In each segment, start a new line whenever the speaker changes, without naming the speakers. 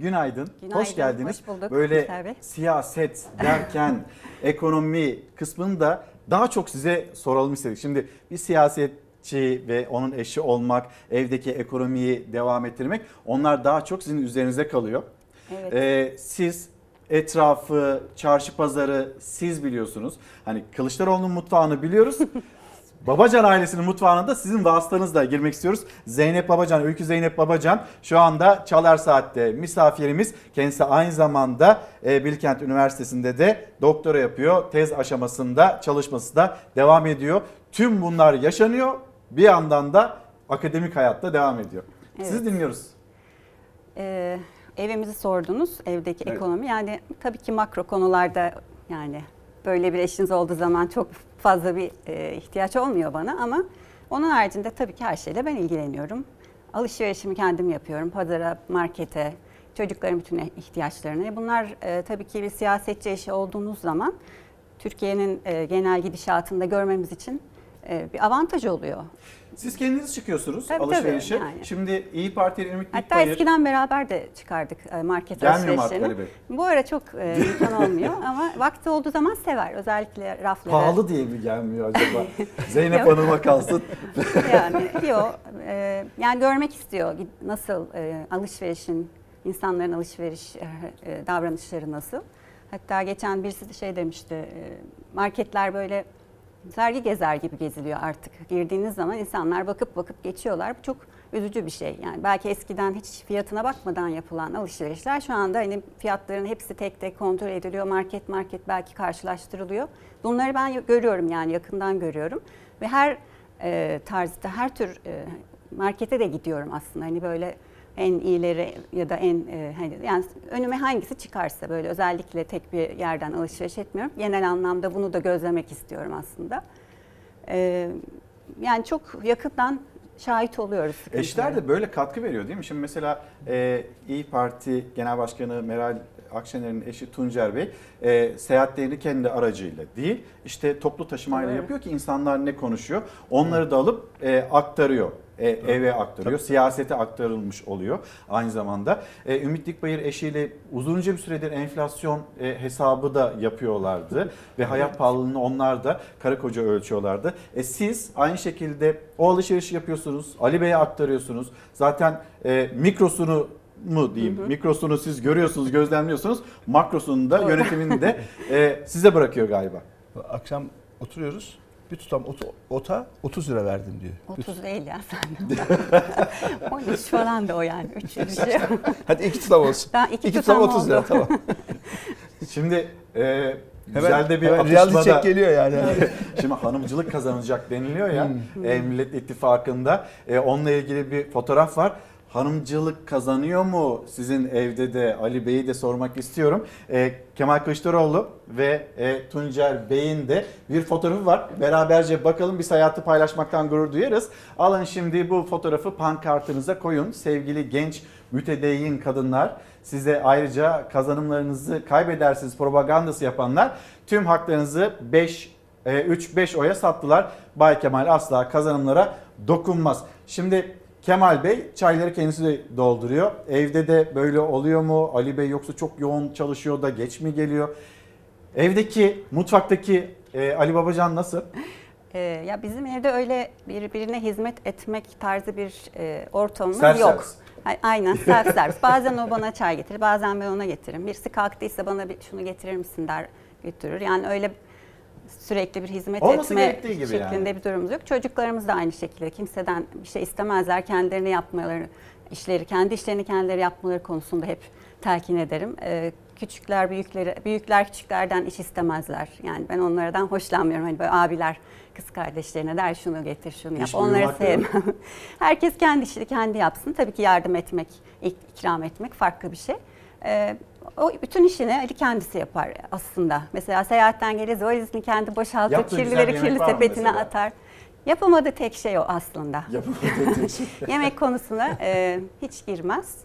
günaydın.
Günaydın,
Hoş geldiniz.
hoş bulduk
Böyle siyaset derken ekonomi kısmını da daha çok size soralım istedik. Şimdi bir siyasetçi ve onun eşi olmak, evdeki ekonomiyi devam ettirmek onlar daha çok sizin üzerinize kalıyor.
Evet.
Ee, siz etrafı, çarşı pazarı siz biliyorsunuz. Hani Kılıçdaroğlu'nun mutfağını biliyoruz. Babacan ailesinin mutfağına da sizin vasıtanızla girmek istiyoruz. Zeynep Babacan, Öykü Zeynep Babacan şu anda Çalar Saat'te misafirimiz. Kendisi aynı zamanda e, Bilkent Üniversitesi'nde de doktora yapıyor. Tez aşamasında çalışması da devam ediyor. Tüm bunlar yaşanıyor. Bir yandan da akademik hayatta devam ediyor. Sizi
Evet.
dinliyoruz.
Ee, evimizi sordunuz, evdeki
Evet.
ekonomi. Yani tabii ki makro konularda yani böyle bir eşiniz olduğu zaman çok fazla bir e, ihtiyaç olmuyor bana ama onun haricinde tabii ki her şeyle ben ilgileniyorum. Alışverişimi kendim yapıyorum. Pazara, markete, çocukların bütün ihtiyaçlarını. Bunlar e, tabii ki bir siyasetçi eşi olduğunuz zaman Türkiye'nin e, genel gidişatında görmemiz için e, bir avantaj oluyor.
Siz kendiniz çıkıyorsunuz
Tabii, tabii,
alışverişe.
yani.
Şimdi İyi Parti ile Ümit
Hatta
Büyükbayır
eskiden beraber de çıkardık e, market
gelmiyor
alışverişlerine.
Bey?
Bu ara çok e, imkan olmuyor ama vakti olduğu zaman sever. Özellikle rafları.
Pahalı diye mi gelmiyor acaba? Zeynep. Hanım'a kalsın.
Yani yok. E, yani görmek istiyor nasıl e, alışverişin, insanların alışveriş e, e, davranışları nasıl. Hatta geçen birisi de şey demişti, e, marketler böyle sergi gezer gibi geziliyor artık. Girdiğiniz zaman insanlar bakıp bakıp geçiyorlar. Bu çok üzücü bir şey. Yani belki eskiden hiç fiyatına bakmadan yapılan alışverişler şu anda hani fiyatların hepsi tek tek kontrol ediliyor. Market market belki karşılaştırılıyor. Bunları ben görüyorum yani yakından görüyorum. Ve her e, tarzda her tür e, markete de gidiyorum aslında. Hani böyle en iyileri ya da en e, hani yani önüme hangisi çıkarsa böyle özellikle tek bir yerden alışveriş etmiyorum. Genel anlamda bunu da gözlemek istiyorum aslında. E, yani çok yakından şahit oluyoruz.
Eşler de böyle katkı veriyor değil mi? Şimdi mesela e, İyi Parti Genel Başkanı Meral Akşener'in eşi Tuncer Bey e, seyahatlerini kendi aracıyla değil işte toplu taşımayla
Doğru.
yapıyor ki insanlar ne konuşuyor onları da alıp e, aktarıyor. E, eve aktarıyor. Siyasete aktarılmış oluyor aynı zamanda. E, Ümit Dikbayır eşiyle uzunca bir süredir enflasyon e, hesabı da yapıyorlardı. Ve hayat pahalılığını onlar da karı koca ölçüyorlardı. E, siz aynı şekilde o alışverişi yapıyorsunuz. Ali Bey'e aktarıyorsunuz. Zaten e, mikrosunu mu diyeyim? Mikrosunu siz görüyorsunuz, gözlemliyorsunuz. Makrosunu da yönetimini de e, size bırakıyor galiba.
Akşam oturuyoruz. Bir tutam ota, ota 30 lira verdim diyor. Bir
30 değil ya sen. 13 falan da o yani. 3 şey.
Hadi iki tutam olsun.
Daha iki,
İki
tutam,
tutam 30 lira
oldu.
tamam.
Şimdi e,
Hemen,
güzel de bir
hemen
atışmada...
check geliyor yani.
Şimdi hanımcılık kazanacak deniliyor ya e, Millet İttifakı'nda. E, onunla ilgili bir fotoğraf var. Hanımcılık kazanıyor mu sizin evde de Ali Bey'i de sormak istiyorum. E, Kemal Kılıçdaroğlu ve e, Tuncer Bey'in de bir fotoğrafı var. Beraberce bakalım biz hayatı paylaşmaktan gurur duyarız. Alın şimdi bu fotoğrafı pankartınıza koyun sevgili genç mütedeyyin kadınlar. Size ayrıca kazanımlarınızı kaybedersiniz propagandası yapanlar tüm haklarınızı 5 3-5 oya sattılar. Bay Kemal asla kazanımlara dokunmaz. Şimdi Kemal Bey çayları kendisi de dolduruyor. Evde de böyle oluyor mu? Ali Bey yoksa çok yoğun çalışıyor da geç mi geliyor? Evdeki, mutfaktaki e, Ali Babacan nasıl?
Ee, ya bizim evde öyle birbirine hizmet etmek tarzı bir e, ortamımız
Self
yok. Aynen self servis. Bazen o bana çay getirir, bazen ben ona getiririm. Birisi kalktıysa bana bir şunu getirir misin der götürür. Yani öyle sürekli bir hizmet
Olması
etme
gibi
şeklinde
yani.
bir durumumuz yok. Çocuklarımız da aynı şekilde. Kimseden bir şey istemezler. Kendilerini yapmaları, işleri, kendi işlerini kendileri yapmaları konusunda hep telkin ederim. Ee, küçükler büyükleri, büyükler küçüklerden iş istemezler. Yani ben onlardan hoşlanmıyorum. Hani böyle abiler kız kardeşlerine der şunu getir, şunu yap.
İş
Onları sevmem. Herkes kendi işini kendi yapsın. Tabii ki yardım etmek, ik- ikram etmek farklı bir şey. Ee, o bütün işini Ali kendisi yapar aslında. Mesela seyahatten geliriz valizini kendi boşaltır,
Yaptığı
kirlileri kirli sepetine
mesela?
atar. Yapamadığı tek şey o aslında.
Yapamadığı şey.
Yemek konusuna e, hiç girmez.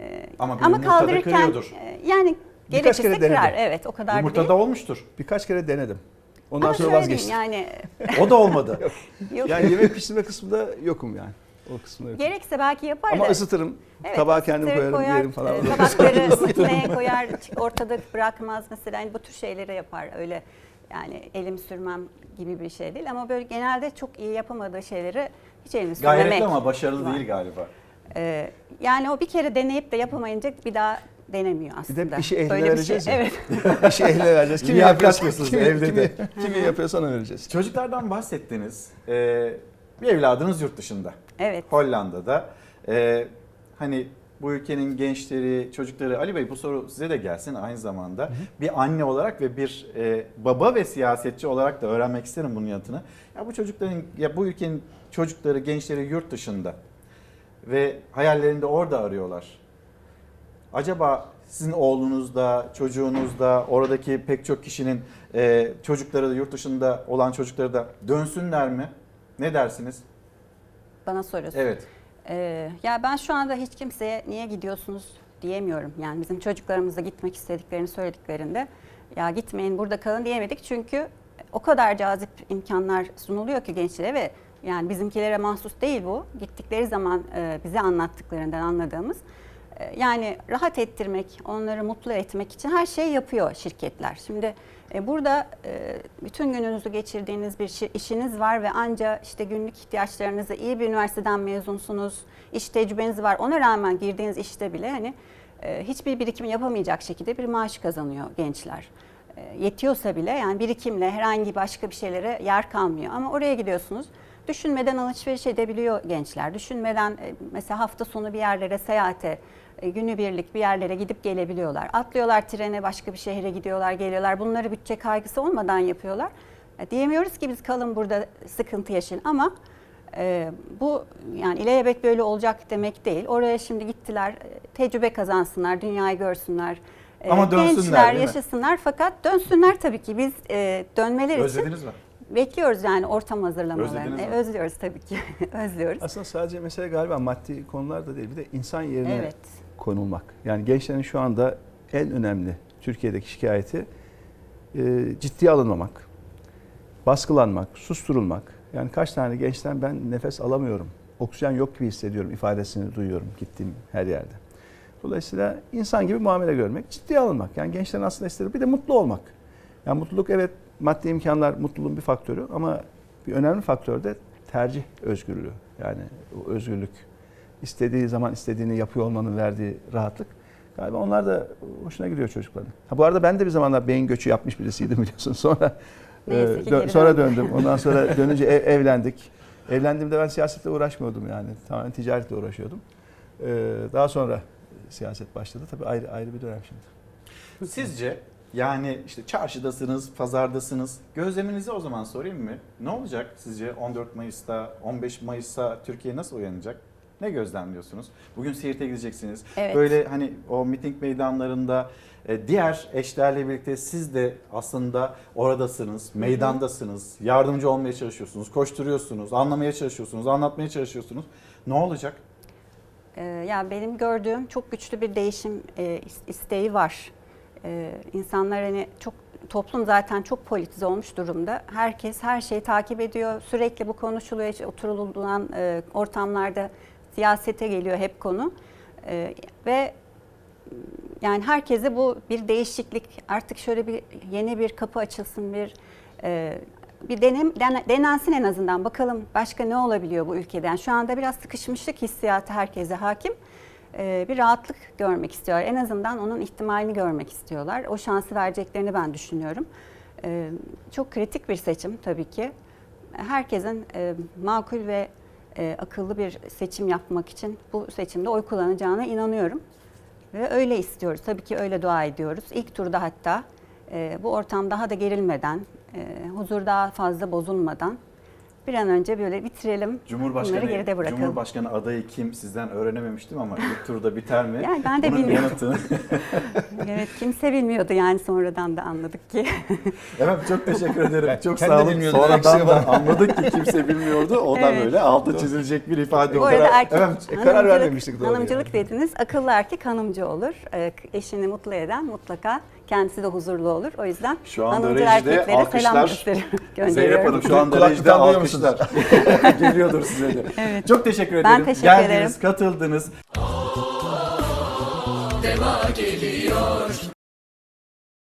E,
Ama
ama kaldırırken e, yani
Birkaç
gerekirse
kere denedim.
kırar. Evet o kadar da
Yumurta
değil.
da olmuştur.
Birkaç kere denedim. Ondan
Ama
sonra vazgeçtim.
Yani
O da olmadı.
yok.
Yani yemek pişirme kısmında yokum yani. O kısmını yok.
Gerekse belki yapar
Ama
da.
ısıtırım.
Evet,
Tabağa kendim koyarım, yerim falan.
e, tabakları makineye koyar, ortada bırakmaz mesela. Hani bu tür şeyleri yapar öyle. Yani elim sürmem gibi bir şey değil ama böyle genelde çok iyi yapamadığı şeyleri hiç elini sürmemek.
Gayretli ama başarılı
var.
değil galiba.
Ee, yani o bir kere deneyip de yapamayınca bir daha denemiyor
Bir
aslında.
de işi ehline
Öyle bir
vereceğiz
şey.
ya.
Evet.
İşi ehline vereceğiz. Kimi
diyorsunuz
kimi,
evde
kimi,
de.
kimi yapıyorsa ona vereceğiz.
Çocuklardan bahsettiniz. Ee, bir evladınız yurt dışında.
Evet.
Hollanda'da. Ee, hani bu ülkenin gençleri, çocukları, Ali Bey bu soru size de gelsin aynı zamanda. Bir anne olarak ve bir e, baba ve siyasetçi olarak da öğrenmek isterim bunun yanıtını. Ya bu çocukların, ya bu ülkenin çocukları, gençleri yurt dışında ve hayallerinde orada arıyorlar. Acaba sizin oğlunuzda, çocuğunuzda, oradaki pek çok kişinin e, çocukları da yurt dışında olan çocukları da dönsünler mi? Ne dersiniz?
Bana soruyorsun.
Evet.
Ee, ya ben şu anda hiç kimseye niye gidiyorsunuz diyemiyorum. Yani bizim çocuklarımız da gitmek istediklerini söylediklerinde ya gitmeyin burada kalın diyemedik. Çünkü o kadar cazip imkanlar sunuluyor ki gençlere ve yani bizimkilere mahsus değil bu. Gittikleri zaman e, bize anlattıklarından anladığımız. E, Yani rahat ettirmek, onları mutlu etmek için her şeyi yapıyor şirketler. Şimdi e, burada e, bütün gününüzü geçirdiğiniz bir şi- işiniz var ve anca işte günlük ihtiyaçlarınızı iyi bir üniversiteden mezunsunuz, iş tecrübeniz var. Ona rağmen girdiğiniz işte bile hani e, hiçbir birikim yapamayacak şekilde bir maaş kazanıyor gençler. Yetiyorsa bile yani birikimle herhangi başka bir şeylere yer kalmıyor. Ama oraya gidiyorsunuz. Düşünmeden alışveriş edebiliyor gençler. Düşünmeden mesela hafta sonu bir yerlere seyahate, günübirlik bir yerlere gidip gelebiliyorlar. Atlıyorlar trene başka bir şehre gidiyorlar, geliyorlar. Bunları bütçe kaygısı olmadan yapıyorlar. E, Diyemiyoruz ki biz kalın burada sıkıntı yaşayın ama e, bu yani ilelebet böyle olacak demek değil. Oraya şimdi gittiler, e, tecrübe kazansınlar, dünyayı görsünler. E,
Ama dönsünler,
Gençler
değil mi?
yaşasınlar fakat dönsünler tabii ki biz e, dönmeleri için
Özlediniz mi?
bekliyoruz yani ortam hazırlamalarını.
Özlediniz mi?
E, özlüyoruz tabii ki. özlüyoruz.
Aslında sadece mesele galiba maddi konular da değil. Bir de insan yerine
Evet.
Konulmak. Yani gençlerin şu anda en önemli Türkiye'deki şikayeti e, ciddiye alınmamak, baskılanmak, susturulmak. Yani kaç tane gençten ben nefes alamıyorum, oksijen yok gibi hissediyorum ifadesini duyuyorum gittiğim her yerde. Dolayısıyla insan gibi muamele görmek, ciddiye alınmak. Yani gençlerin aslında istediği bir de mutlu olmak. Yani mutluluk evet maddi imkanlar mutluluğun bir faktörü ama bir önemli faktör de tercih özgürlüğü. Yani o özgürlük istediği zaman istediğini yapıyor olmanın verdiği rahatlık. Galiba onlar da hoşuna gidiyor çocukların. Ha bu arada ben de bir zamanlar beyin göçü yapmış birisiydim biliyorsun. Sonra
Neyse
e,
ki
dö- sonra döndüm. Ondan sonra dönünce ev- evlendik. Evlendiğimde ben siyasetle uğraşmıyordum yani. Tamamen ticaretle uğraşıyordum. E, daha sonra siyaset başladı. Tabii ayrı ayrı bir dönem şimdi.
Sizce yani işte çarşıdasınız, pazardasınız. Gözleminizi o zaman sorayım mı? Ne olacak sizce 14 Mayıs'ta, 15 Mayıs'ta Türkiye nasıl uyanacak? Ne gözlemliyorsunuz? Bugün Siirt'e gideceksiniz.
Evet.
Böyle hani o miting meydanlarında e, diğer eşlerle birlikte siz de aslında oradasınız, meydandasınız, yardımcı olmaya çalışıyorsunuz, koşturuyorsunuz, anlamaya çalışıyorsunuz, anlatmaya çalışıyorsunuz. Ne olacak?
Ee, ya benim gördüğüm çok güçlü bir değişim e, is- isteği var. Ee, insanlar hani çok toplum zaten çok politize olmuş durumda. Herkes her şeyi takip ediyor. Sürekli bu konuşuluyor. Hiç oturulan e, ortamlarda siyasete geliyor hep konu. Ee, ve yani herkese bu bir değişiklik artık şöyle bir yeni bir kapı açılsın bir e, bir denem dene- denensin en azından bakalım başka ne olabiliyor bu ülkeden. Şu anda biraz sıkışmışlık hissiyatı herkese hakim. E, bir rahatlık görmek istiyorlar. En azından onun ihtimalini görmek istiyorlar. O şansı vereceklerini ben düşünüyorum. E, çok kritik bir seçim tabii ki. Herkesin e, makul ve e, akıllı bir seçim yapmak için bu seçimde oy kullanacağına inanıyorum. Ve öyle istiyoruz. Tabii ki öyle dua ediyoruz. İlk turda hatta e, bu ortam daha da gerilmeden, e, huzur daha fazla bozulmadan bir an önce böyle bitirelim. Bunları
Cumhurbaşkanı,
geride bırakalım.
Cumhurbaşkanı adayı kim sizden öğrenememiştim ama ilk turda biter mi?
Yani ben de
Bunun
bilmiyorum.
yanıtını
evet kimse bilmiyordu yani sonradan da anladık ki.
Evet çok teşekkür ederim.
Ben
çok sağ olun.
bilmiyordum,
Sonradan da anladık ki kimse bilmiyordu. O da
Evet.
böyle altı çizilecek bir ifade
Bu
oldu.
arada erkek
Evet,
e, karar vermemiştik doğru
Hanımcılık dediniz. Akıllı erkek hanımcı olur. E, eşini mutlu eden mutlaka Kendisi de huzurlu olur. O yüzden
şu anda
hanımcı erkeklere
alkışlar.
selam
gösteriyorum.
Zeynep
Hanım şu anda rejide alkışlar. Geliyordur size de.
Evet.
Çok teşekkür ederim.
Ben teşekkür
Geldiniz,
ederim.
katıldınız.
Deva geliyor.